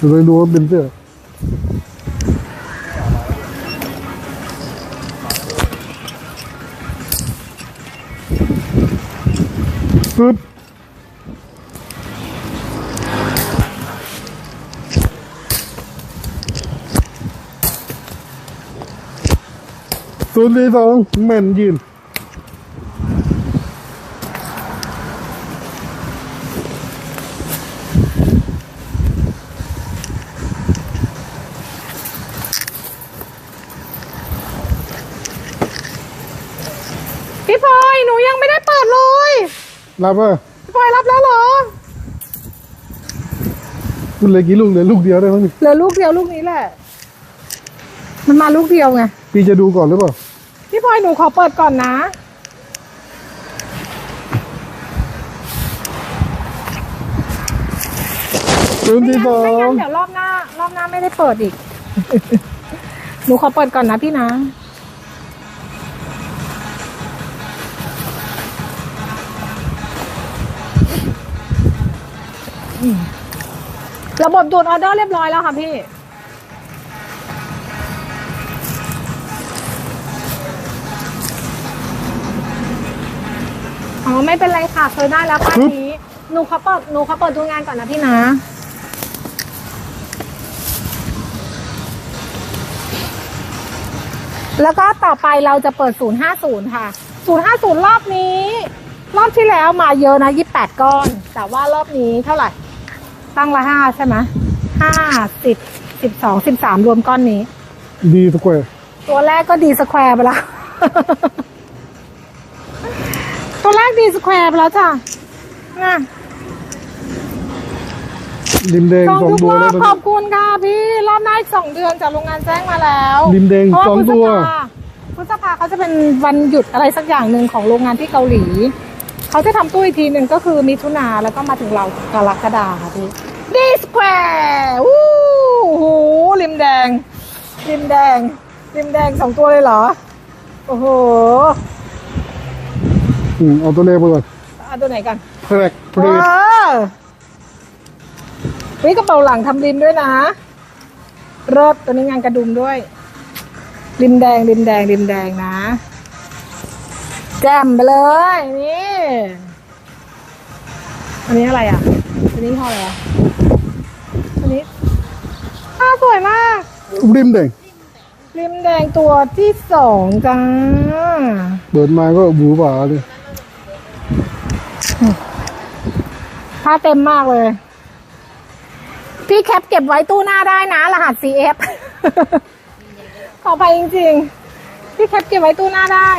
จะไปดูว่าเป็นเสื้อปึ๊บศูนย์สี่สองแม่นยืน พี่พลอยหนูยังไม่ได้เปิดเลยรับป่ะพี่พลอยรับแล้วเหรอมันเหลยกี่ลูกเหลือลูกเดียวได้มั้งนี่เหลือลูกเดียวลูกนี้แหละ มันมาลูกเดียวไงพี่จะดูก่อนหรือเปล่าพี่พลอยหนูขอเปิดก่อนนะศูนย์ไม่สี่งั้นสอไม่งั้งนเดี๋ยวรอบหน้ารอบหน้าไม่ได้เปิดอีก หนูขอเปิดก่อนนะพี่นะ ระบบดูดออเดอร์เรียบร้อยแล้วค่ะพี่ อ๋อไม่เป็นไรค่ะเคยได้แล้วป้ายนี้ หนูเขาเปิดหนูเขาเปิดดูงานก่อนนะพี่นะ แล้วก็ต่อไปเราจะเปิด 050 ค่ะ 050 รอบนี้ รอบที่แล้วมาเยอะนะ 28 ก้อน แต่ว่ารอบนี้เท่าไหร่ ตั้งละห้าใช่ไหมห้าสิบสิบสองสิบสามรวมก้อนนี้ ดีสแควร์ตัวแรกก็ดีสแควร์ไปแล้ว ตัวแรกดีสแควร์ไปแล้วจ้ะน่ะริมแดงสองสองทุกตัวรแล้อวบตอนขอนี้บคุณค่ะพี่รอบหน้าอีกสองเดือนจากโรงงานแจ้งมาแล้วริมแดงเพราะาสองตัวพฤษภาพฤษภาเขาจะเป็นวันหยุดอะไรสักอย่างหนึ่งของโรงงานที่เกาหลี เขาจะทำตู้อีกทีหนึ่งก็คือมิถุนาแล้วก็มาถึงเรากรกฎาค่ะพี่ ดีสแควร์วู้โหริมแดง ริมแดง ริมแดงสองตัวเลยเหรอ โอ้โหอืมเอาตัวแรกไปก่อนเอาตัวไหนกันแพรกเพรสว้าวนี่กระเป๋าหลังทำริมด้วยนะเริศตัวนี้งานกระดุมด้วย ริมแดงริมแดงริมแดงนะ แจ่มไปเลย นี่ อันนี้อะไรอะอันนี้เท่าไหร่อะอันนี้ผ้า สวยมากริมแดงริมแดงตัวที่สองจ้าเปิดมาก็บูบ่าเลยผ้าเต็มมากเลย พี่แคปเก็บไว้ตู้หน้าได้นะ รหัส CF ขอไปจริงๆ พี่แคปเก็บไว้ตู้หน้าได้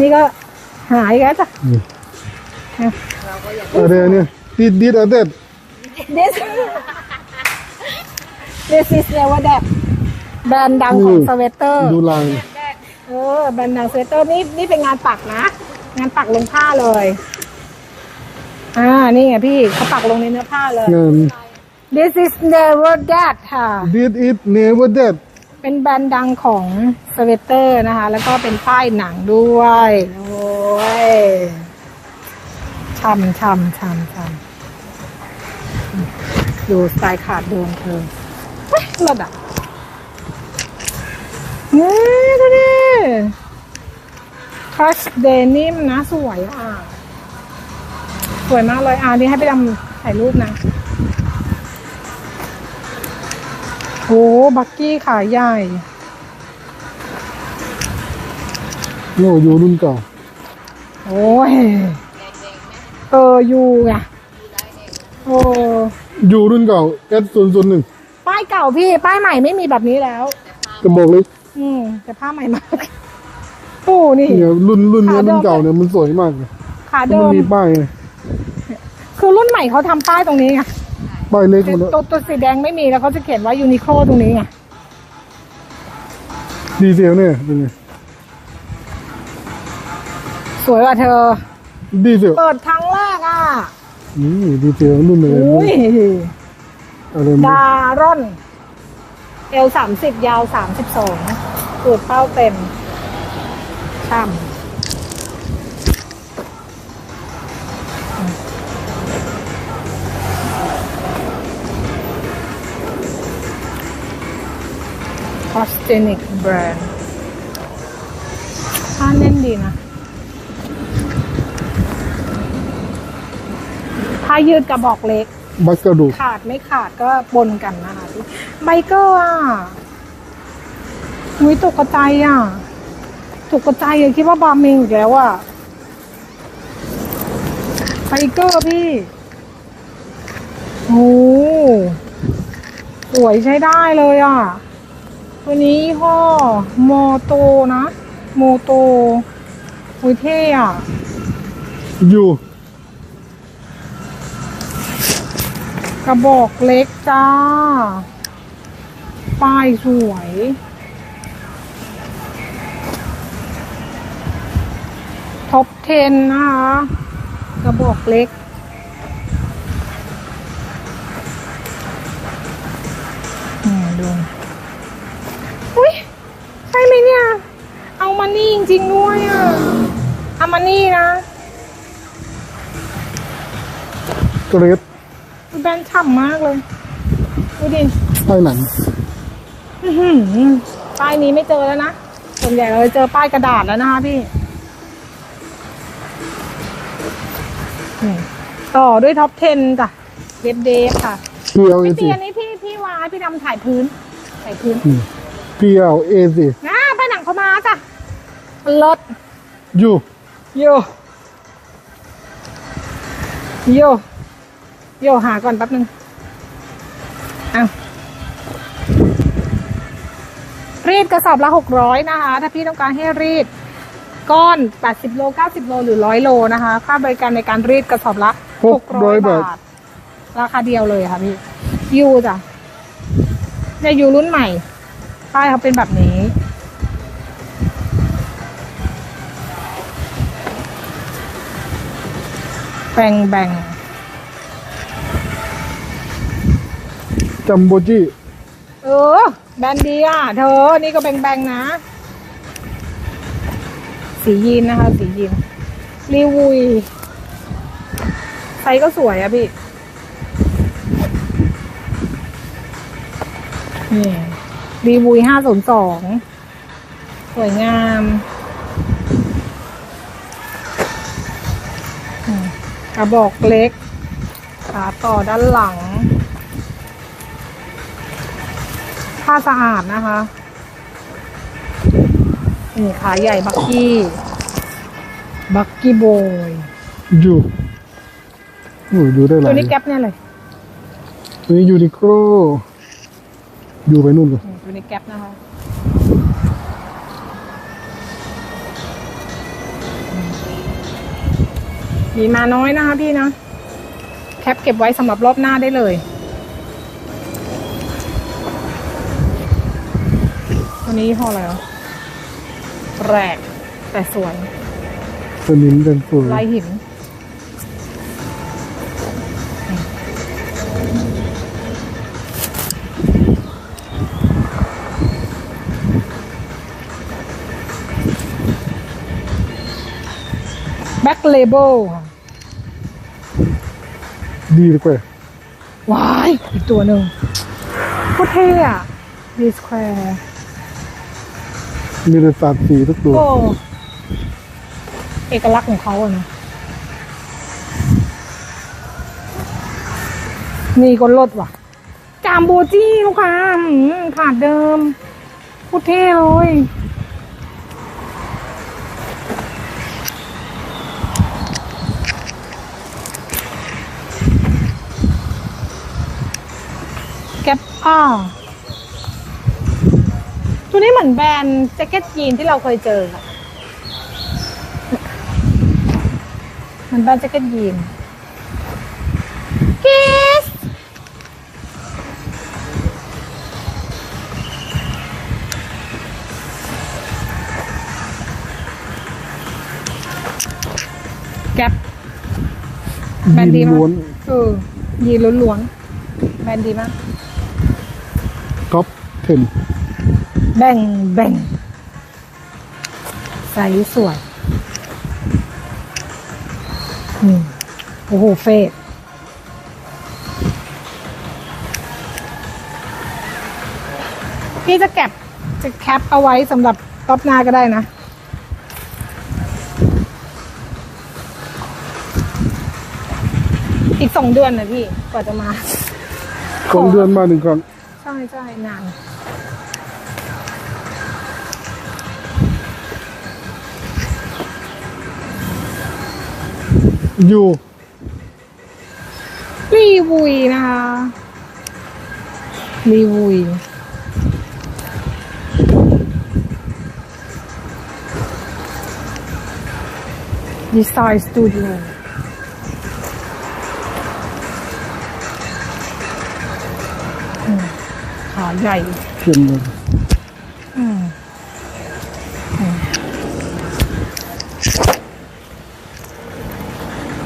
นี่ก็หายแล้วจ้ะอะไรเนี่ยติดดิดอะเด็ด this this is never that แบรนด์ดังของสเวตเตอร์ ดูลายเออแบรนด์ดังสเวตเตอร์นี่นี่เป็นงานปักนะ งานปักลงผ้าเลย อ่า นี่ไงพี่เขาปักลงในเนื้อผ้าเลย งาน This is never that ค่ะ did it never dead เป็นแบรนด์ดังของสเวตเตอร์นะคะ แล้วก็เป็นป้ายหนังด้วย โอ้ยช่ำช่ำช่ำช่ำดูสไตล์ขาดเดิมเธอ เฮ้ยรถอะนี่ดูดิครัชเดนิมนะ สวยอะ สวยมากเลยอะนี่ให้ไปดำถ่ายรูปนะโอ้บักกี้ขาใหญ่โน่อยู่รุ่นเก่า โอ้ย เออ อยู่ไงโอ้ อยู่รุ่นเก่า S ศูนย์ศูนย์หนึ่ง ป้ายเก่าพี่ ป้ายใหม่ไม่มีแบบนี้แล้ว กระบอกเล็กอืมแต่ผ้าใหม่มากโอ้นี่ เนี่ยรุ่นรุ่นเนี้ยขาเดิมรุ่นเก่าเนี่ยมันสวยมากเลยขามันเดิมมีป้ายไงคือรุ่นใหม่เขาทำป้ายตรงนี้ไงป้ายเล็กหมดแล้วตัวตัวสีแดงไม่มีแล้วเขาจะเขียนว่ายูนิโคลตรงนี้ไงดีเซลเนี่ยเป็นไงสวยว่ะเธอ ดีเซลเปิดครั้งแรกอะนี่ดีเซลรุ่นไหนอุ้ยอะไรมัน ดาร่อนเอลสามสิบยาวสามสิบสองสูดเป้าเต็ม ช่ำคอสเทนิกแบรนด์ผ้าแน่นดีนะผ้ายืดกระบอกเล็ก บัสกระดูกขาดไม่ขาดก็ปนกันนะคะพี่ไบเกอร์อะหุยตกใจอะตกใจเลยคิดว่าบาร์เมงอีกแล้วอะไบเกอร์พี่โอ้สวยใช้ได้เลยอะตัวนี้ยี่ห้อโมโตนะ โมโตอุ้ยเท่อะอยู่ กระบอกเล็กจ้า ป้ายสวย ท็อป10 นะคะ กระบอกเล็กอืมดู อุ้ยใช่ไหมเนี่ย เอามานี่จริงๆด้วยอะ เอามานี่นะเกรด แบรนด์ฉ่ำมากเลยดูดิใต้หนังอื้อหือป้ายนี้ไม่เจอแล้วนะ ส่วนใหญ่เราจะเจอป้ายกระดาษแล้วนะคะพี่นี่ต่อด้วยท็อป 10 จ้ะเดฟเดฟค่ะพีเอลเอพี่ซีเตียนี้พี่พี่วายพี่ดำถ่ายพื้น ถ่ายพื้นพีเอลเอซีนะไปหนังเขามาจ้ะรถอยู่ โย โย โยหาก่อนแป๊บนึงเอารีดกระสอบละหกร้อยนะคะ ถ้าพี่ต้องการให้รีดก้อนแปดสิบโลเก้าสิบโล หรือร้อยโลนะคะ ค่าบริการในการรีดกระสอบละหกร้อยบาท ราคาเดียวเลยค่ะพี่ยูจ้ะเนี่ยยูรุ่นใหม่ ป้ายเขาเป็นแบบนี้ แบ่งแบ่ง จัมโบจี้เออ แบนดีอะ เธอ นี่ก็แบงแบงนะ สียีนนะคะ สียีนรีวุยไซส์ก็สวยอะพี่ นี่รีวุยห้าศูนย์สอง สวยงามกระบอกเล็กขาต่อด้านหลัง ผ้าสะอาดนะคะ นี่ขาใหญ่บักกี้ บักกี้โบยอยู่โอ้ยดูได้หลาตัวยนี้แก๊ปเนี่ยเลยตัวนี้ยูนิโคลอยู่ไปนู่นเลยนี่ตัวนี้แก๊ปนะคะมีมาน้อยนะคะพี่นะ แคปเก็บไว้สำหรับรอบหน้าได้เลย นี้ยี่ห้ออะไรอะแรก แต่สวยสนิมเป็นสวยลายหิน แบ็คเลเบลค่ะดีเลยกว่าว้าย อีกตัวหนึ่งโคตรเท่อะดีสแควร์ มีแต่สามสีทุกตัว โอ้เอกลักษณ์ของเขาอะนะนี่ก็ลดว่ะ จามโบจี้ลูกค้าหืมขาดเดิมโคตรเท่เลยแก๊ปอ้า ตัวนี้เหมือนแบรนด์แจ็คเก็ตยีนที่เราเคยเจออะเหมือนแบรนด์แจ็คเก็ตยีนกิสแก๊ปแบรนด์ดียีนมากล้วนเออยีนล้วนๆแบรนด์ดีมากท็อปเทน แบ่งแบ่งใส่สวยอืมโอ้โหเฟดพี่จะเก็บจะแคปเอาไว้สำหรับรอบหน้าก็ได้นะ อีกสองเดือนนะพี่กว่าจะมา สองเดือนมาหนึ่งครั้ง ใช่ใช่นาน อยู่รีวุยนะคะรีวุยดีไซน์สตูดิโอขาใหญ่เข้มเลย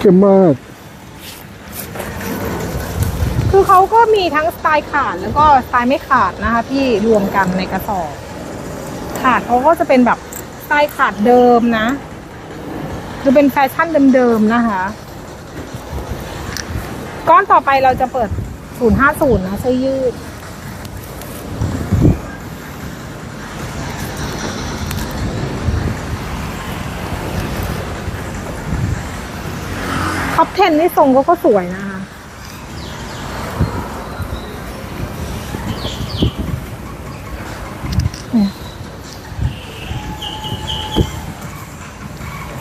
เข้มมาก คือเขาก็มีทั้งสไตล์ขาดแล้วก็สไตล์ไม่ขาดนะคะพี่รวมกันในกระสอบ ขาดเขาก็จะเป็นแบบสไตล์ขาดเดิมนะจะเป็นแฟชั่นเดิมๆนะคะ ก้อนต่อไปเราจะเปิด 050 นะเสื้อยืด ท็อป 10 นี่ทรงเขาก็สวยนะคะ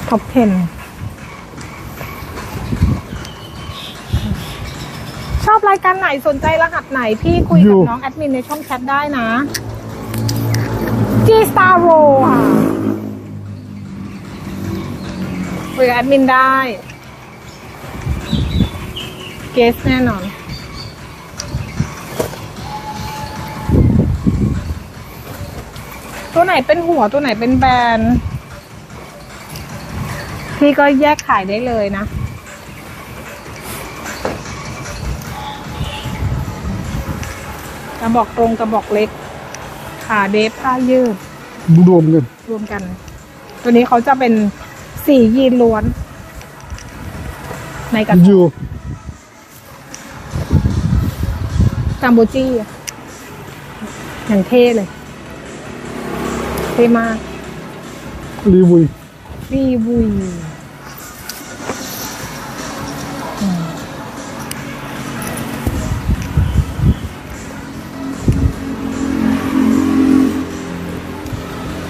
ท็อป 10 ชอบรายการไหนสนใจรหัสไหน พี่คุยอยู่กับน้องแอดมินในช่องแชทได้นะ G Star r o ค่ะคุยกับแอดมินได้ เกสแน่นอน ตัวไหนเป็นหัวตัวไหนเป็นแบรนด์พี่ก็แยกขายได้เลยนะ กระบอกตรงกระบอกเล็ก ขาเดฟผ้ายืด รวมกัน รวมกัน ตัวนี้เขาจะเป็นสียีนล้วน ในกระอสอบยู่ จัมโบจี้อะอย่างเท่เลย เท่มาก รีวิวรีวุยอืม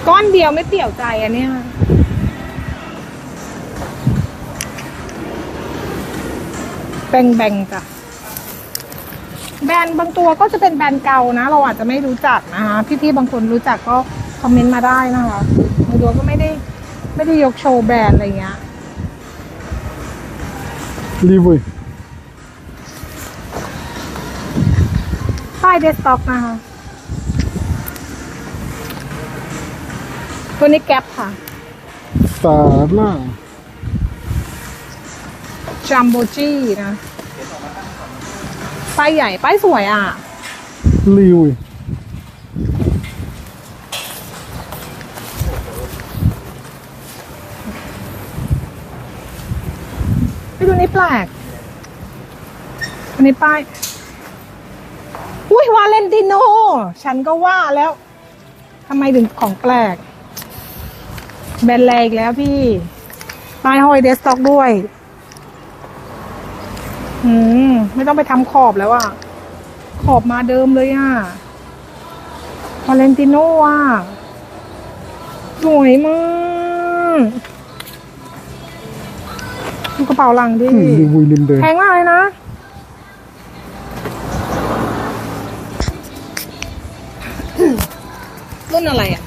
ก้อนเดียวไม่เปี่ยวใจอันเนี้ยแบ่งแบ่งๆจ้ะ แบรนด์บางตัวก็จะเป็นแบรนด์เก่านะ เราอาจจะไม่รู้จักนะคะพี่ๆบางคนรู้จักก็คอมเมนต์มาได้นะคะบางตัวก็ไม่ได้ไม่ได้ยกโชว์แบรนด์อะไรเงี้ยรีวิวป้ายเดสต็อกนะคะ ตัวนี้แก๊ปค่ะสาล่าจัมโบจี้นะ ป้ายใหญ่ป้ายสวยอะรีวิวไปดูนี้แปลกอันนี้ป้าย อุ้ยวาเลนติโน ฉันก็ว่าแล้วทำไมถึงของแปลก แบรนด์แรงอีกแล้วพี่ป้ายห้อยเดสต็อกด้วย อืม ไม่ต้องไปทำขอบแล้วอะขอบมาเดิมเลยอะวาเลนติโนอะสวยมากดูกระเป๋าหลังดิอืมรีวิวริมเดินแพงมากเลยนะรุ่นอะไรอะ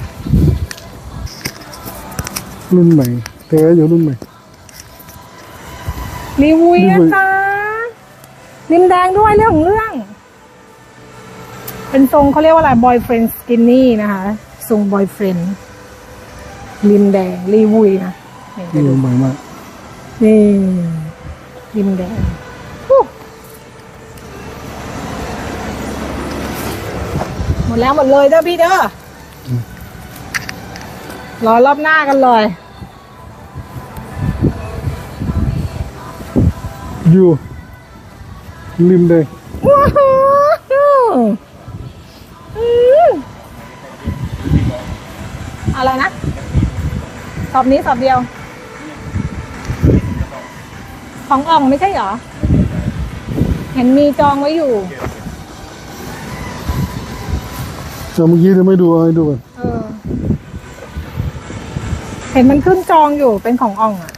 รุ่นใหม่แท้อยู่รุ่นใหม่รีวิวรีนะวิวจ๊ะ ริมแดงด้วยเรื่องของเรื่อง เป็นทรงเขาเรียกว่าอะไร boyfriend skinny นะคะทรง boyfriend ริมแดงรีวิวนะนี่ไปรีดูวิวใหม่มากนี่ริมแดงอู้หมดแล้วหมดเลยเด้อพี่เด้ออรอรอบหน้ากันเลย อยู่ ลืมเลยว้าอะไรนะ สอบนี้สอบเดียว ของอ่องไม่ใช่เหรอ เห็นมีจองไว้อยู่ เมื่อกี้จะไม่ดูให้ดูก่อนเเห็นมันขึ้นจองอยู่เป็นของอ่องอะ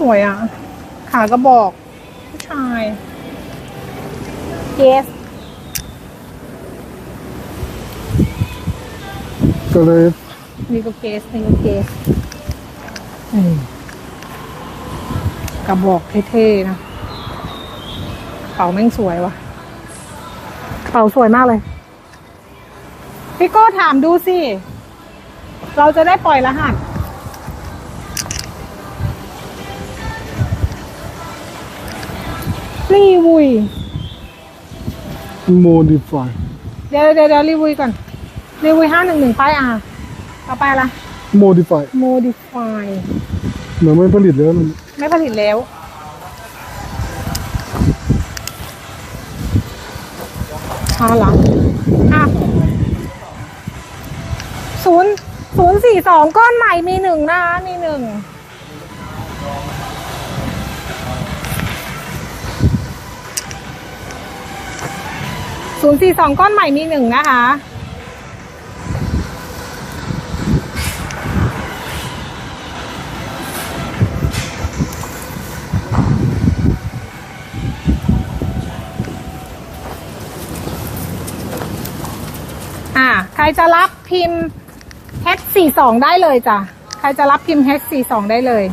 สวยอะ ขากระบอก ผู้ชาย yes ก็เลยนี่ก็เกสนี่ก็เกสอืมกระบอกเท่ๆนะกระเป๋าแม่งสวยว่ะกระเป๋าสวยมากเลย พี่โก้ถามดูสิ เราจะได้ปล่อยรหัส รีวุยโมดิฟายเดี๋ยวเดี๋ยวเดี๋ยวรีวุยก่อนรีวุยห้าหนึ่งหนึ่งป้ายอาต่อไปละโมดิฟาย modify เหมือนไม่ผลิตแล้วนั่นไม่ผลิตแล้วช้าเหรออะศูนย์ศูนย์สี่สองก้อนใหม่มีหนึ่งนะคะมีหนึ่ง ศูนย์สี่สองก้อนใหม่มีหนึ่งนะคะ อ่า ใครจะรับพิมพ์ H42 ได้เลยจ้ะ ใครจะรับพิมพ์ H42 ได้เลย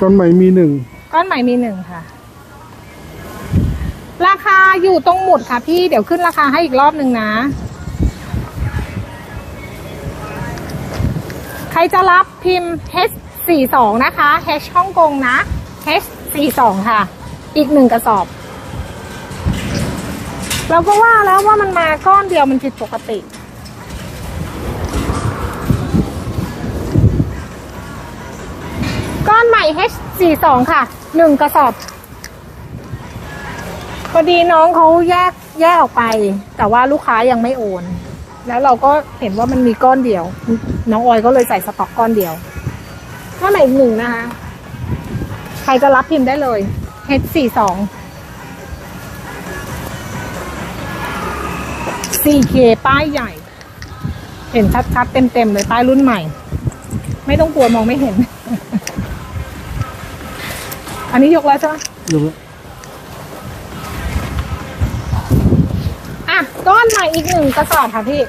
ตอนใหม่มีหนึ่งก้อนใหม่มีหนึ่งค่ะ ราคาอยู่ตรงหมุดค่ะพี่เดี๋ยวขึ้นราคาให้อีกรอบหนึ่งนะ ใครจะรับพิมพ์ H42 นะคะ H ฮ่องกงนะ H42 ค่ะ อีกหนึ่งกระสอบ เราก็ว่าแล้วว่ามันมาก้อนเดียวมันผิดปกติก้อนใหม่ H42 ค่ะหนึ่งกระสอบ พอดีน้องเขาแยกแยกออกไป แต่ว่าลูกค้ายังไม่โอน แล้วเราก็เห็นว่ามันมีก้อนเดียว น้องออยก็เลยใส่สต็อกก้อนเดียวก้อนใหม่อีกหนึ่งนะคะ ใครจะรับพิมพ์ได้เลย H42 4K ป้ายใหญ่ เห็นชัดๆ เต็มๆเลยป้ายรุ่นใหม่ ไม่ต้องกลัวมองไม่เห็น อันนี้ยกแล้วใช่ไหมเดี๋ยว ก้อนใหม่อีกหนึ่งกระสอบค่ะพี่